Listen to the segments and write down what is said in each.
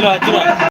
জোড়া জোড়া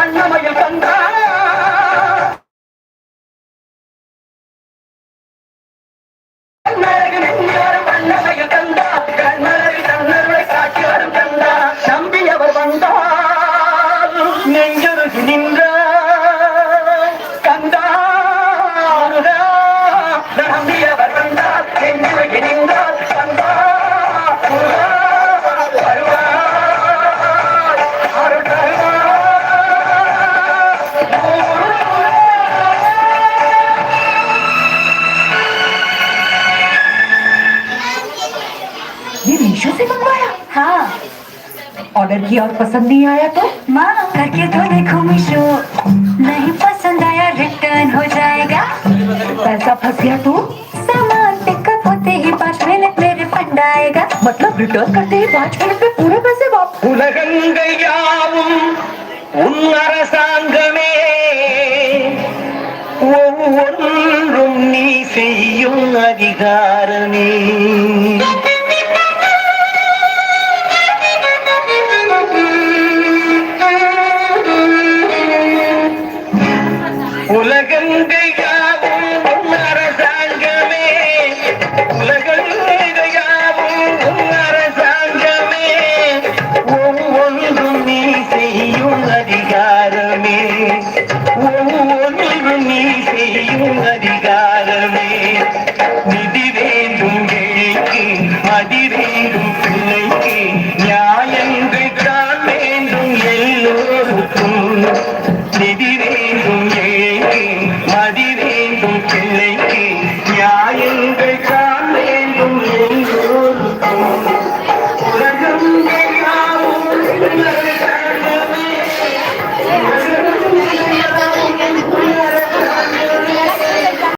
கண்ணமையில் கண்டா ऑर्डर किया और पसंद नहीं आया तो माँ करके तो देखो मीशो नहीं पसंद आया रिटर्न हो जाएगा पैसा फंस गया तो सामान पिकअप होते ही पाँच मिनट में रिफंड आएगा मतलब रिटर्न करते ही पाँच मिनट में पूरे पैसे वापस உலகங்கள் யாவும் உன் அரசாங்கமே ஒவ்வொன்றும் நீ செய்யும் அதிகாரமே அதிகாரமே ஒவ்வொன்றும் நீ செய்யும் அதிகாரமே. நிதி வேண்டும் ஏழைக்கு மதி